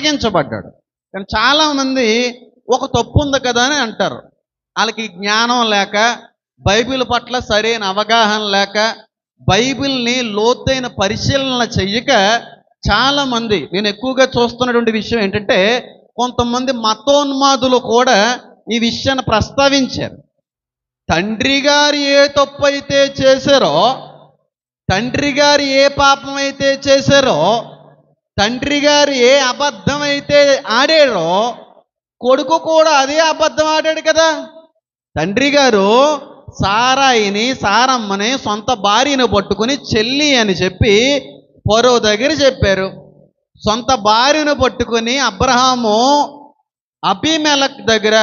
మోసగించబడ్డాడు కానీ చాలామంది ఒక తప్పు ఉంది కదా అని అంటారు. వాళ్ళకి జ్ఞానం లేక బైబిల్ పట్ల సరైన అవగాహన లేక బైబిల్ని లోతైన పరిశీలన చెయ్యక చాలామంది నేను ఎక్కువగా చూస్తున్నటువంటి విషయం ఏంటంటే కొంతమంది మతోన్మాదులు కూడా ఈ విషయాన్ని ప్రస్తావించారు. తండ్రి గారు ఏ తప్పు అయితే చేశారో తండ్రి గారు ఏ పాపం అయితే చేశారో తండ్రి గారు ఏ అబద్ధం అయితే ఆడాడో కొడుకు కూడా అదే అబద్ధం ఆడాడు కదా. తండ్రి గారు సారాయిని సారమ్మని సొంత భార్యను పట్టుకుని చెల్లి అని చెప్పి పొరవ దగ్గర చెప్పారు. సొంత భార్యను పట్టుకుని అబ్రహాము అభిమెలక్ దగ్గర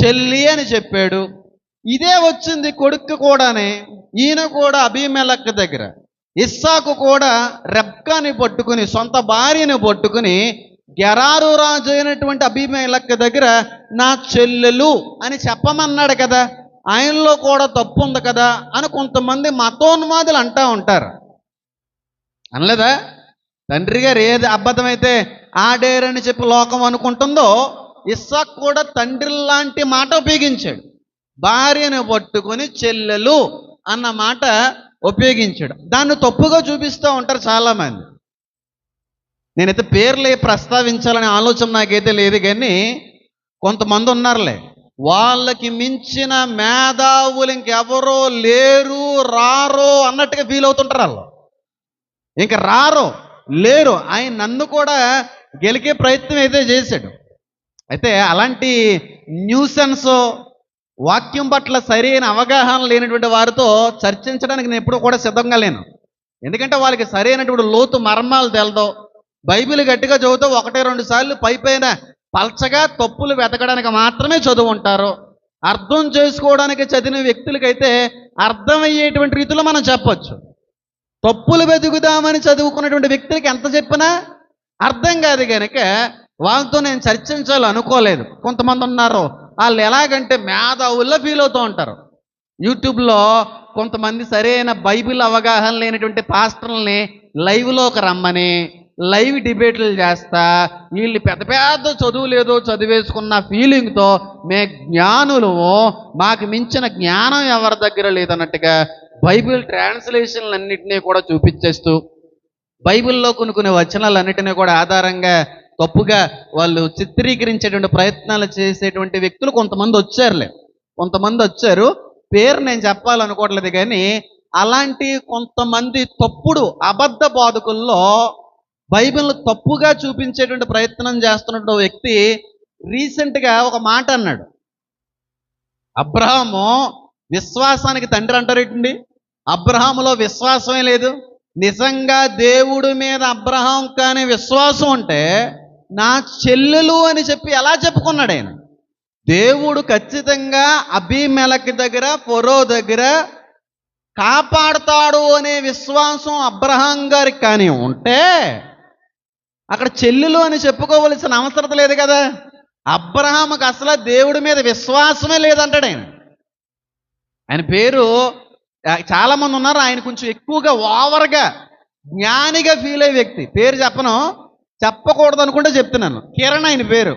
చెల్లి అని చెప్పాడు. ఇదే వచ్చింది కొడుకు కూడానే ఈయన కూడా అభిమెలక్ దగ్గర. ఇస్సాకు కూడా రెబ్కాని పట్టుకుని సొంత భార్యను పట్టుకుని గెరారు రాజు అయినటువంటి అభిమేలక్ దగ్గర నా చెల్లెలు అని చెప్పమన్నాడు కదా. ఆయనలో కూడా తప్పు ఉంది కదా అని కొంతమంది మతోన్మాదులు అంటా ఉంటారు. అనలేదా? తండ్రి గారు ఏది అబద్ధమైతే ఆడేరని చెప్పి లోకం అనుకుంటుందో ఇస్సాక్ కూడా తండ్రి లాంటి మాట ఉపయోగించాడు. భార్యను పట్టుకొని చెల్లెలు అన్న మాట ఉపయోగించాడు. దాన్ని తప్పుగా చూపిస్తూ ఉంటారు చాలామంది. నేనైతే పేర్లే ప్రస్తావించాలనే ఆలోచన నాకైతే లేదు కానీ కొంతమంది ఉన్నారులే. వాళ్ళకి మించిన మేధావులు ఇంకెవరో లేరు రారో అన్నట్టుగా ఫీల్ అవుతుంటారు వాళ్ళు. ఇంక రారు లేరు. ఆయన నన్ను కూడా గెలికే ప్రయత్నం అయితే చేశాడు. అయితే అలాంటి న్యూసెన్స్ వాక్యం పట్ల సరైన అవగాహన లేనటువంటి వారితో చర్చించడానికి నేను ఎప్పుడూ కూడా సిద్ధంగా లేను. ఎందుకంటే వాళ్ళకి సరైనటువంటి లోతు మర్మాలు తెలదో. బైబిల్ గట్టిగా చదువుతూ ఒకటి రెండు సార్లు పై పైన పల్చగా తప్పులు వెతకడానికి మాత్రమే చదువు ఉంటారు. అర్థం చేసుకోవడానికి చదివిన వ్యక్తులకైతే అర్థమయ్యేటువంటి రీతిలో మనం చెప్పొచ్చు. తప్పులు వెతుకుదామని చదువుకున్నటువంటి వ్యక్తులకి ఎంత చెప్పినా అర్థం కాదు కనుక వాళ్ళతో నేను చర్చించాలి అనుకోలేదు కొంతమంది ఉన్నారు వాళ్ళు ఎలాగంటే మేధావుల్లో ఫీల్ అవుతూ ఉంటారు. యూట్యూబ్లో కొంతమంది సరైన బైబిల్ అవగాహన లేనటువంటి పాస్టర్లని లైవ్లోకి రమ్మని లైవ్ డిబేట్లు చేస్తా వీళ్ళు పెద్ద పెద్ద చదువు లేదో చదివేసుకున్న ఫీలింగ్తో మే జ్ఞానులు మాకు మించిన జ్ఞానం ఎవరి దగ్గర లేదన్నట్టుగా బైబిల్ ట్రాన్స్లేషన్లన్నింటినీ కూడా చూపించేస్తూ బైబిల్లో కొన్ని కొన్ని వచనాలన్నిటినీ కూడా ఆధారంగా తప్పుగా వాళ్ళు చిత్రీకరించేటువంటి ప్రయత్నాలు చేసేటువంటి వ్యక్తులు కొంతమంది వచ్చారులే. కొంతమంది వచ్చారు. పేరు నేను చెప్పాలనుకోవట్లేదు కానీ అలాంటి కొంతమంది తప్పుడు అబద్ధ బాధకుల్లో బైబిల్ తప్పుగా చూపించేటువంటి ప్రయత్నం చేస్తున్న వ్యక్తి రీసెంట్గా ఒక మాట అన్నాడు. అబ్రహాము విశ్వాసానికి తండ్రి అంటారేటండి అబ్రహాములో విశ్వాసమే లేదు. నిజంగా దేవుడి మీద అబ్రహాం కానీ విశ్వాసం ఉంటే నా చెల్లెలు అని చెప్పి ఎలా చెప్పుకున్నాడు ఆయన దేవుడు ఖచ్చితంగా అభిమెలక్ దగ్గర పొరో దగ్గర కాపాడుతాడు అనే విశ్వాసం అబ్రహాం గారికి కానీ ఉంటే అక్కడ చెల్లెలు అని చెప్పుకోవలసిన అవసరం లేదు కదా. అబ్రహాంకి అసలు దేవుడి మీద విశ్వాసమే లేదంటాడు ఆయన ఆయన పేరు చాలామంది చాలా మంది ఉన్నారు. ఆయన కొంచెం ఎక్కువగా ఓవర్గా జ్ఞానిగా ఫీల్ అయ్యే వ్యక్తి. పేరు చెప్పను. చెప్పకూడదు అనుకుంటే చెప్తున్నాను. కిరణ్ ఆయన పేరు.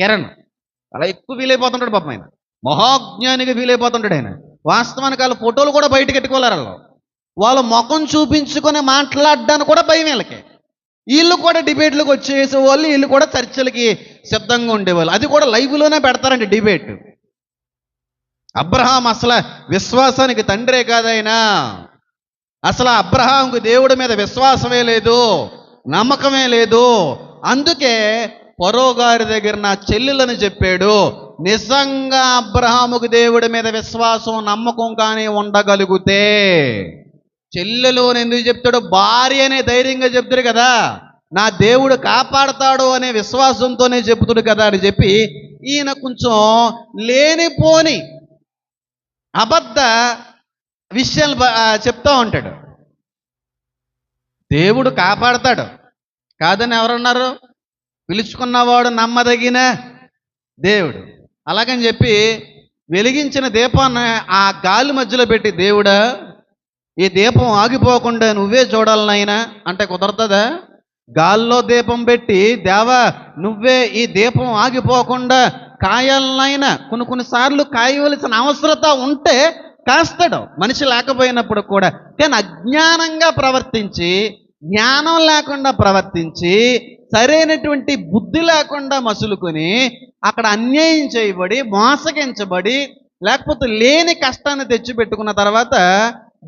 కిరణ్. అలా ఎక్కువ ఫీల్ అయిపోతుంటాడు పాపం ఆయన. మహాజ్ఞానిగా ఫీల్ అయిపోతుంటాడు ఆయన. వాస్తవానికి వాళ్ళ ఫోటోలు కూడా బయటకు పెట్టుకోలేరు వాళ్ళు. వాళ్ళ ముఖం చూపించుకొని మాట్లాడడానికి కూడా భయం వీళ్ళకి. వీళ్ళు కూడా డిబేట్లకు వచ్చేసే వాళ్ళు వీళ్ళు కూడా చర్చలకి సిద్ధంగా ఉండేవాళ్ళు. అది కూడా లైవ్లోనే పెడతారండి డిబేట్. అబ్రహాం అసలు విశ్వాసానికి తండ్రే కాదైనా. అసలు అబ్రహాంకు దేవుడి మీద విశ్వాసమే లేదు. నమ్మకమే లేదు. అందుకే పరో గారి దగ్గర నా చెల్లెలని చెప్పాడు నిజంగా అబ్రహాముకు దేవుడి మీద విశ్వాసం నమ్మకం కానీ ఉండగలిగితే చెల్లెలు అని ఎందుకు చెప్తాడు? భార్య అనే ధైర్యంగా చెప్తాడు కదా. నా దేవుడు కాపాడతాడు అనే విశ్వాసంతోనే చెప్తుడు కదా అని చెప్పి ఈయన కొంచెం లేనిపోని అబద్ధ విషయాలు చెప్తా ఉంటాడు. దేవుడు కాపాడతాడు. కాదని ఎవరన్నారు? పిలుచుకున్నవాడు నమ్మదగిన దేవుడు. అలాగని చెప్పి వెలిగించిన దీపాన్ని ఆ గాలి మధ్యలో పెట్టి దేవుడా ఈ దీపం ఆగిపోకుండా నువ్వే చూడాలి అంటే కుదరతుందా? గాల్లో దీపం పెట్టి దేవా నువ్వే ఈ దీపం ఆగిపోకుండా కాయాలనైనా కొన్ని కొన్నిసార్లు కాయవలసిన అవసరత ఉంటే కాస్తాడు. మనిషి లేకపోయినప్పుడు కూడా కానీ అజ్ఞానంగా ప్రవర్తించి జ్ఞానం లేకుండా ప్రవర్తించి సరైనటువంటి బుద్ధి లేకుండా మసులుకొని అక్కడ అన్యాయం చేయబడి మోసగించబడి లేకపోతే లేని కష్టాన్ని తెచ్చిపెట్టుకున్న తర్వాత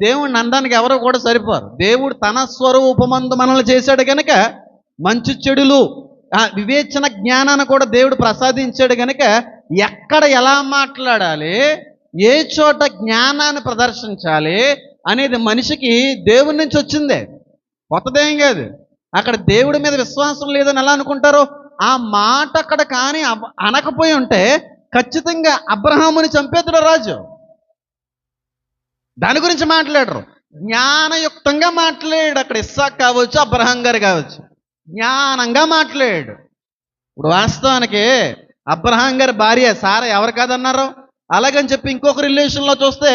దేవుడిని అనడానికి ఎవరు కూడా సరిపోరు. దేవుడు తన స్వరూపమందు మనల్ని చేశాడు కనుక మంచి చెడులు వివేచన జ్ఞానాన్ని కూడా దేవుడు ప్రసాదించాడు కనుక ఎక్కడ ఎలా మాట్లాడాలి? ఏ చోట జ్ఞానాన్ని ప్రదర్శించాలి అనేది మనిషికి దేవుడి నుంచి వచ్చిందే. కొత్తదేం కాదు. అక్కడ దేవుడి మీద విశ్వాసం లేదని ఎలా అనుకుంటారో? ఆ మాట అక్కడ కానీ అనకపోయి ఉంటే ఖచ్చితంగా అబ్రహాముని చంపేతుడు రాజు. దాని గురించి మాట్లాడరు. జ్ఞానయుక్తంగా మాట్లాడాడు అక్కడ ఇస్సాక్ కావచ్చు అబ్రహాం గారు కావచ్చు. జ్ఞానంగా మాట్లాడాడు. ఇప్పుడు వాస్తవానికి అబ్రహాం గారి భార్య సారా ఎవరు కాదన్నారు? అలాగని చెప్పి ఇంకొక రిలేషన్లో చూస్తే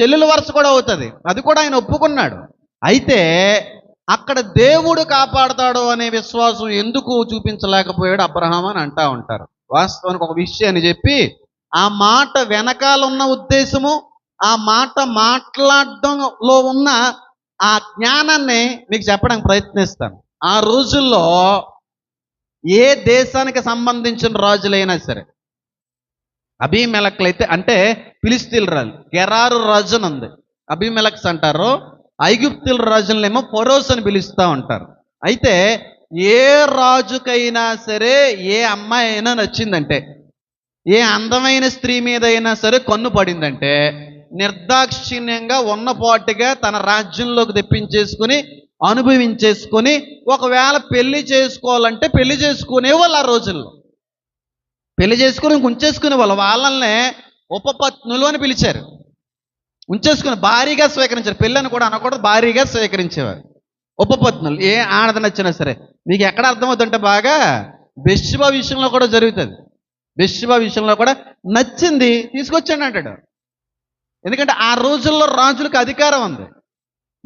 చెల్లెలు వరుస కూడా అవుతుంది. అది కూడా ఆయన ఒప్పుకున్నాడు. అయితే అక్కడ దేవుడు కాపాడతాడు అనే విశ్వాసం ఎందుకు చూపించలేకపోయాడు అబ్రహాం అని అంటా ఉంటారు. వాస్తవానికి ఒక విషయాన్ని చెప్పి ఆ మాట వెనకాల ఉన్న ఉద్దేశము ఆ మాట మాట్లాడడంలో ఉన్న ఆ జ్ఞానాన్ని మీకు చెప్పడానికి ప్రయత్నిస్తాను. ఆ రోజుల్లో ఏ దేశానికి సంబంధించిన రాజులైనా సరే అభిమెలక్లైతే అంటే పిలిస్తీల్ రాజు గెరారు రాజు ఉంది. అభిమెలక్స్ అంటారు ఐగుప్తుల రాజులనేమో ఫొరోస్ అని పిలుస్తూ ఉంటారు. అయితే ఏ రాజుకైనా సరే ఏ అమ్మాయి అయినా నచ్చిందంటే ఏ అందమైన స్త్రీ మీద అయినా సరే కన్ను పడిందంటే నిర్దాక్షిణ్యంగా ఉన్నపాటుగా తన రాజ్యంలోకి తెప్పించేసుకుని అనుభవించేసుకొని ఒకవేళ పెళ్ళి చేసుకోవాలంటే పెళ్ళి చేసుకునే వాళ్ళు ఆ రోజుల్లో. పెళ్ళి చేసుకుని ఉంచేసుకునే వాళ్ళు వాళ్ళనే ఉపపత్నులు అని పిలిచారు. ఉంచేసుకుని భారీగా స్వీకరించారు. పెళ్ళని కూడా అనకూడదు భారీగా స్వీకరించేవారు. ఉపపత్నులు. ఏ ఆడది నచ్చినా సరే. మీకు ఎక్కడ అర్థమవుతుంటే బాగా బెష్బ విషయంలో కూడా జరుగుతుంది. బెష్బ విషయంలో కూడా నచ్చింది తీసుకొచ్చాడు అంటాడు. ఎందుకంటే ఆ రోజుల్లో రాజులకు అధికారం ఉంది.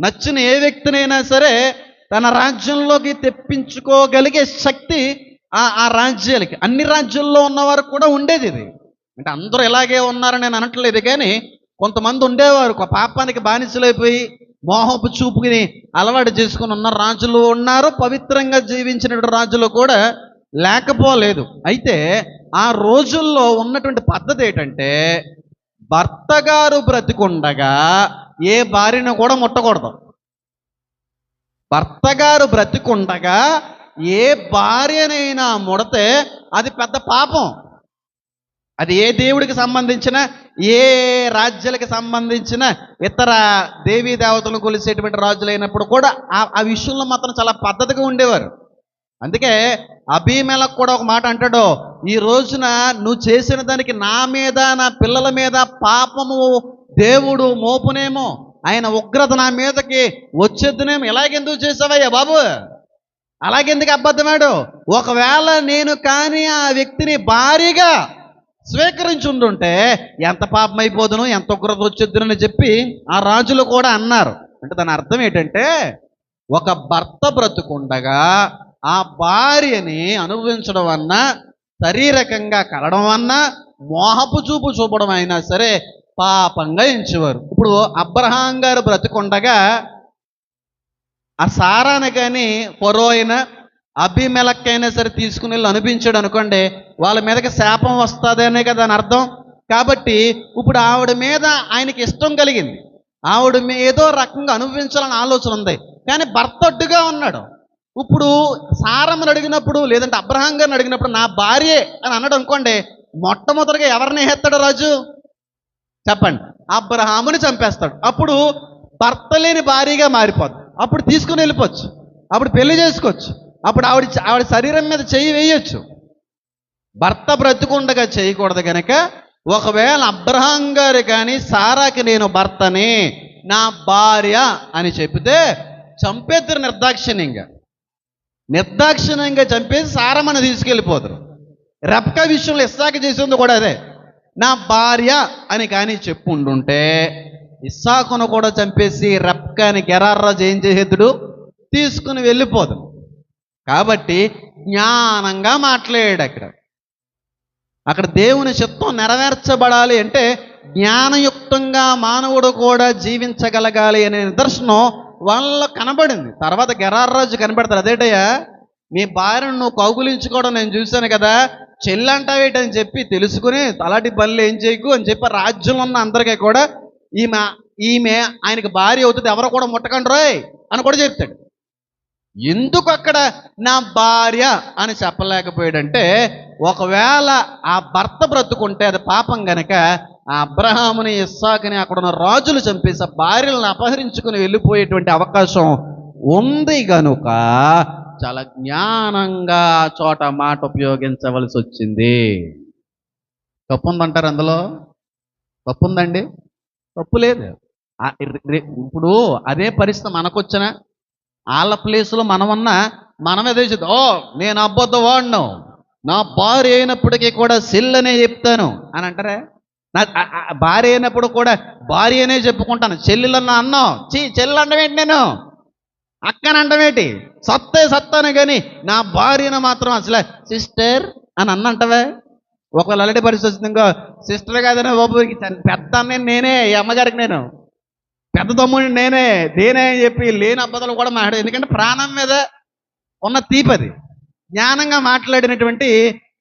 నచ్చిన ఏ వ్యక్తినైనా సరే తన రాజ్యంలోకి తెప్పించుకోగలిగే శక్తి ఆ రాజ్యాలకి అన్ని రాజ్యాల్లో ఉన్నవారు కూడా ఉండేది ఇది. అంటే అందరూ ఇలాగే ఉన్నారని నేను అనట్లేదు కానీ కొంతమంది ఉండేవారు. ఒక పాపానికి బానిసలైపోయి మోహపు చూపుని అలవాటు చేసుకుని ఉన్న రాజులు ఉన్నారు. పవిత్రంగా జీవించిన రాజులు కూడా లేకపోలేదు. అయితే ఆ రోజుల్లో ఉన్నటువంటి పద్ధతి ఏంటంటే భర్త గారు బ్రతికుండగా ఏ భార్యను కూడా ముట్టకూడదు. భర్త గారు బ్రతికుండగా ఏ భార్యనైనా ముడితే అది పెద్ద పాపం. అది ఏ దేవుడికి సంబంధించిన ఏ రాజ్యాలకి సంబంధించిన ఇతర దేవీ దేవతలను కొలిసేటువంటి రాజులైనప్పుడు కూడా ఆ ఆ విషయంలో మాత్రం చాలా పద్ధతిగా ఉండేవారు. అందుకే అభిమేలకు కూడా ఒక మాట అంటాడు ఈ రోజున నువ్వు చేసిన దానికి నా మీద నా పిల్లల మీద పాపము దేవుడు మోపునేమో. ఆయన ఉగ్రత నా మీదకి వచ్చేద్దునేమో. ఇలాగెందుకు చేసావయ్యా బాబు? అలాగెందుకు అబద్ధమాడు? ఒకవేళ నేను కానీ ఆ వ్యక్తిని భారీగా స్వీకరించుంటుంటే ఎంత పాపం అయిపోదును ఎంత ఉగ్రత వచ్చేద్దునని చెప్పి ఆ రాజులు కూడా అన్నారు. అంటే దాని అర్థం ఏంటంటే ఒక భర్త బ్రతుకుండగా ఆ భార్యని అనుభవించడం అన్నా శరీరకంగా కలడం అన్నా మోహపు చూపు చూపడం అయినా సరే పాపంగా ఎంచేవారు. ఇప్పుడు అబ్రహాం గారు బ్రతుకుండగా ఆ సారాన్ని కానీ పొరో అయినా అభిమెలక్కైనా సరే తీసుకుని వెళ్ళి అనిపించాడు అనుకోండి వాళ్ళ మీదకి శాపం వస్తుందనే కదా అని అర్థం. కాబట్టి ఇప్పుడు ఆవిడ మీద ఆయనకి ఇష్టం కలిగింది. ఆవిడ ఏదో రకంగా అనుభవించాలని ఆలోచన ఉంది. కానీ భర్త అడ్డుగా ఉన్నాడు. ఇప్పుడు సారమ్మని అడిగినప్పుడు లేదంటే అబ్రహాం గారిని అడిగినప్పుడు నా భార్యే అని అన్నాడు అనుకోండి మొట్టమొదటిగా ఎవరిని హేస్తాడు రాజు? చెప్పండి. అబ్రహాముని చంపేస్తాడు. అప్పుడు భర్త లేని భార్యగా మారిపోద్ది. అప్పుడు తీసుకుని వెళ్ళిపోవచ్చు. అప్పుడు పెళ్ళి చేసుకోవచ్చు. అప్పుడు ఆవిడ ఆవిడ శరీరం మీద చెయ్యి వేయచ్చు. భర్త బ్రతుకుండగా చేయకూడదు కనుక ఒకవేళ అబ్రహాం గారు కానీ సారాకి నేను భర్తని నా భార్య అని చెప్తే చంపేద్దరు నిర్దాక్షిణ్యంగా. నిర్దాక్షిణ్యంగా చంపేసి సారమ్మని తీసుకెళ్ళిపోతారు. రెప్క విషయంలో ఇస్సాక చేసింది కూడా అదే. నా భార్య అని కానీ చెప్పుండుంటే ఇస్సాకును కూడా చంపేసి రెప్కాని గెరార్రాజు ఏం చేసేద్దుడు తీసుకుని వెళ్ళిపోదు. కాబట్టి జ్ఞానంగా మాట్లాడాడు అక్కడ. అక్కడ దేవుని చిత్తం నెరవేర్చబడాలి అంటే జ్ఞానయుక్తంగా మానవుడు కూడా జీవించగలగాలి అనే నిదర్శనం వాళ్ళలో కనబడింది. తర్వాత గెరార్రాజు కనబడతారు అదేటయ్యా మీ భార్యను నువ్వు కౌగులించుకోవడం నేను చూశాను కదా చెల్లంటావేటని చెప్పి తెలుసుకుని అలాంటి పనులు ఏం చేయకు అని చెప్పి రాజ్యంలో ఉన్న అందరికీ కూడా ఈమె ఈమె ఆయనకి భార్య అవుతుంది ఎవరో కూడా ముట్టకండి రోయ్ అని కూడా చెప్తాడు. ఎందుకు అక్కడ నా భార్య అని చెప్పలేకపోయాడంటే ఒకవేళ ఆ భర్త బ్రతుకుంటే అది పాపం గనక ఆ అబ్రహాముని ఇస్సాకుని అక్కడ ఉన్న రాజులు చంపేసి ఆ భార్యలను అపహరించుకుని వెళ్ళిపోయేటువంటి అవకాశం ఉంది గనుక చాలా జ్ఞానంగా ఆ చోట మాట ఉపయోగించవలసి వచ్చింది. తప్పు ఉందంటారు అందులో? తప్పు ఉందండి తప్పు లేదు. ఇప్పుడు అదే పరిస్థితి మనకొచ్చిన. వాళ్ళ ప్లేస్లో మనమన్నా మనం అదే ఓ నేను అబద్ధం వాడిను. నా భార్య అయినప్పటికీ కూడా సెల్లనే చెప్తాను. అని అంటారా? నా భార్య అయినప్పుడు కూడా భార్య అనే చెప్పుకుంటాను. చెల్లెలన్న అన్నాం చీ చెల్లెలు అంటమేంటి నేను? అక్కని అంటమేంటి సత్తే సత్తాను కానీ నా భార్యను మాత్రం అసలు సిస్టర్ అని అన్నంటవే. ఒకవేళ అలాంటి పరిస్థితి వచ్చింది ఇంకో సిస్టర్ కాదని బాబు పెద్ద అన్నయ్య నేనే ఈ అమ్మగారికి నేను. పెద్ద తమ్ముడిని నేనే దేనే అని చెప్పి లేని అబద్ధాలు కూడా మాట్లాడు ఎందుకంటే ప్రాణం మీద ఉన్న తీపది. జ్ఞానంగా మాట్లాడినటువంటి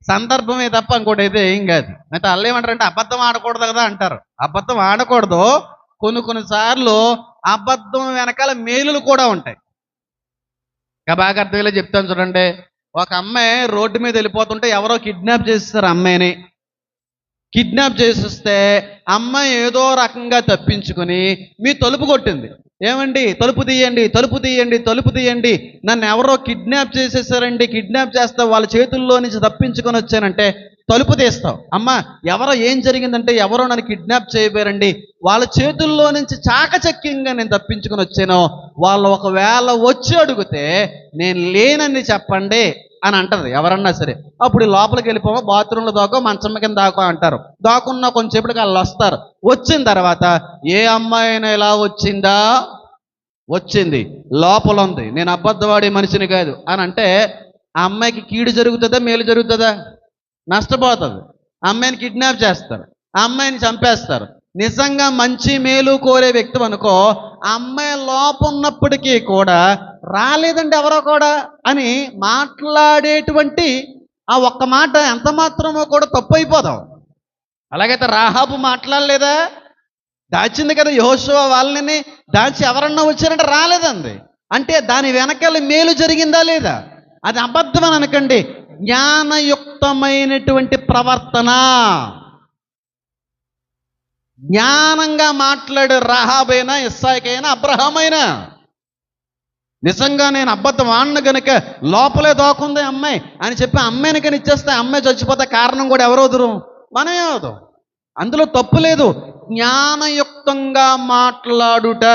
సందర్భమే తప్ప ఇంకోటి అయితే ఏం కాదు. అయితే వాళ్ళు ఏమంటారంటే అబద్ధం ఆడకూడదు కదా అంటారు. అబద్ధం ఆడకూడదు. కొన్ని కొన్నిసార్లు అబద్ధం వెనకాల మేలులు కూడా ఉంటాయి. ఇంకా బాగా అర్థమయ్యేలా చెప్తాను చూడండి. ఒక అమ్మాయి రోడ్డు మీద వెళ్ళిపోతుంటే ఎవరో కిడ్నాప్ చేస్తారు అమ్మాయిని. కిడ్నాప్ చేసిస్తే అమ్మాయి ఏదో రకంగా తప్పించుకొని మీ తలుపు కొట్టింది. ఏమండి? తలుపు తీయండి తలుపు తీయండి తలుపు తీయండి. నన్ను ఎవరో కిడ్నాప్ చేసేసారండి కిడ్నాప్ చేస్తావు వాళ్ళ చేతుల్లో నుంచి తప్పించుకొని వచ్చానంటే తలుపు తీస్తావు. అమ్మ ఎవరో ఏం జరిగిందంటే ఎవరో నన్ను కిడ్నాప్ చేయబోయారండి. వాళ్ళ చేతుల్లో నుంచి చాకచక్యంగా నేను తప్పించుకొని వచ్చాను. వాళ్ళు ఒకవేళ వచ్చి అడిగితే నేను లేనని చెప్పండి. అని అంటారు ఎవరన్నా సరే. అప్పుడు లోపలికి వెళ్ళిపోమో బాత్రూంలో దాకో మంచం కింద దాకో అంటారు. దాకున్న కొంచెంసేపటికి వాళ్ళు వస్తారు. వచ్చిన తర్వాత ఏ అమ్మాయి అయినా ఇలా వచ్చిందా? వచ్చింది. లోపల ఉంది. నేను అబద్ధవాడే మనిషిని కాదు. అని అంటే ఆ అమ్మాయికి కీడు జరుగుతుందా మేలు జరుగుతుందా? నష్టపోతుంది. అమ్మాయిని కిడ్నాప్ చేస్తారు. ఆ అమ్మాయిని చంపేస్తారు. నిజంగా మంచి మేలు కోరే వ్యక్తి అనుకో అమ్మాయి లోపున్నప్పటికీ కూడా రాలేదండి ఎవరో కూడా అని మాట్లాడేటువంటి ఆ ఒక్క మాట ఎంత మాత్రమో కూడా తప్పు అయిపోదాం అలాగైతే రాహాబు మాట్లాడలేదా? దాచింది కదా యహోశివ వాళ్ళని. దాచి ఎవరన్నా వచ్చారంటే రాలేదండి. అంటే దాని వెనకాల మేలు జరిగిందా లేదా? అది అబద్ధం అని అనకండి. జ్ఞానయుక్తమైనటువంటి ప్రవర్తన. జ్ఞానంగా మాట్లాడే రహాబైనా ఇస్సాయికైనా అబ్రహమైనా. నిజంగా నేను అబద్ధం ఆడిన గనుక లోపలే దోకుంది అమ్మాయి అని చెప్పి అమ్మాయిని కానీ ఇచ్చేస్తే అమ్మాయి చచ్చిపోతే కారణం కూడా ఎవరవుదురు మనమే అవుతాం అందులో తప్పు లేదు. జ్ఞానయుక్తంగా మాట్లాడుట.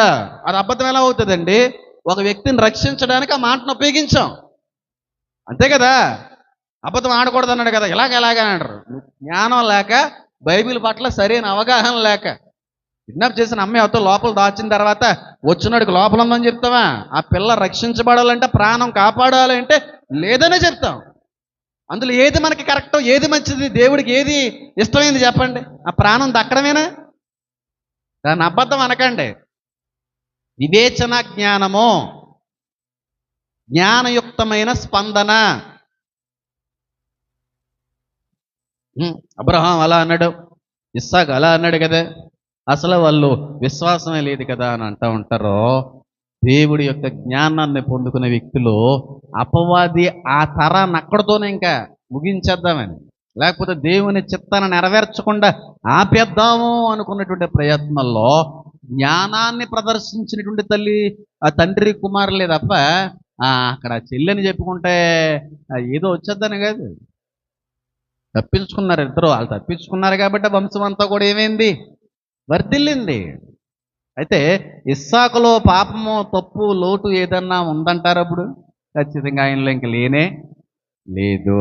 అది అబద్ధం ఎలా అవుతుందండి? ఒక వ్యక్తిని రక్షించడానికి ఆ మాటను ఉపయోగించాం. అంతే కదా? అబద్ధం ఆడకూడదు అన్నాడు కదా. ఇలాగ ఎలాగ అన్నాడు జ్ఞానం లేక బైబిల్ పట్ల సరైన అవగాహన లేక కిడ్నాప్ చేసిన అమ్మాయి అవతల లోపల దాచిన తర్వాత వచ్చినాడికి లోపల ఉందని చెప్తావా? ఆ పిల్ల రక్షించబడాలంటే ప్రాణం కాపాడాలంటే లేదనే చెప్తాం. అందులో ఏది మనకి కరెక్ట్ ఏది మంచిది దేవుడికి ఏది ఇష్టమైంది చెప్పండి. ఆ ప్రాణం దక్కడమేనా? దాన్ని అబద్ధం అనకండి. వివేచన జ్ఞానము జ్ఞానయుక్తమైన స్పందన. అబ్రహాం అలా అన్నాడు ఇస్సాక్ అలా అన్నాడు కదా. అసలు వాళ్ళు విశ్వాసమే లేదు కదా అని అంటూ ఉంటారు. దేవుడి యొక్క జ్ఞానాన్ని పొందుకునే వ్యక్తులు అపవాది ఆ తరాన్ని అక్కడితోనే ఇంకా ముగించేద్దామని లేకపోతే దేవుని చిత్తాన్ని నెరవేర్చకుండా ఆపేద్దాము అనుకున్నటువంటి ప్రయత్నంలో జ్ఞానాన్ని ప్రదర్శించినటువంటి తల్లి ఆ తండ్రి కుమారులే తప్ప ఆ, అక్కడ చెల్లెని చెప్పుకుంటే ఏదో వచ్చేద్దని కాదు. తప్పించుకున్నారు ఇద్దరు. వాళ్ళు తప్పించుకున్నారు కాబట్టి వంశం అంతా కూడా ఏమైంది? వర్ధిల్లింది. అయితే ఇస్సాకులో పాపము తప్పు లోటు ఏదన్నా ఉందంటారు అప్పుడు? ఖచ్చితంగా ఆయనలో ఇంక లేనే లేదు.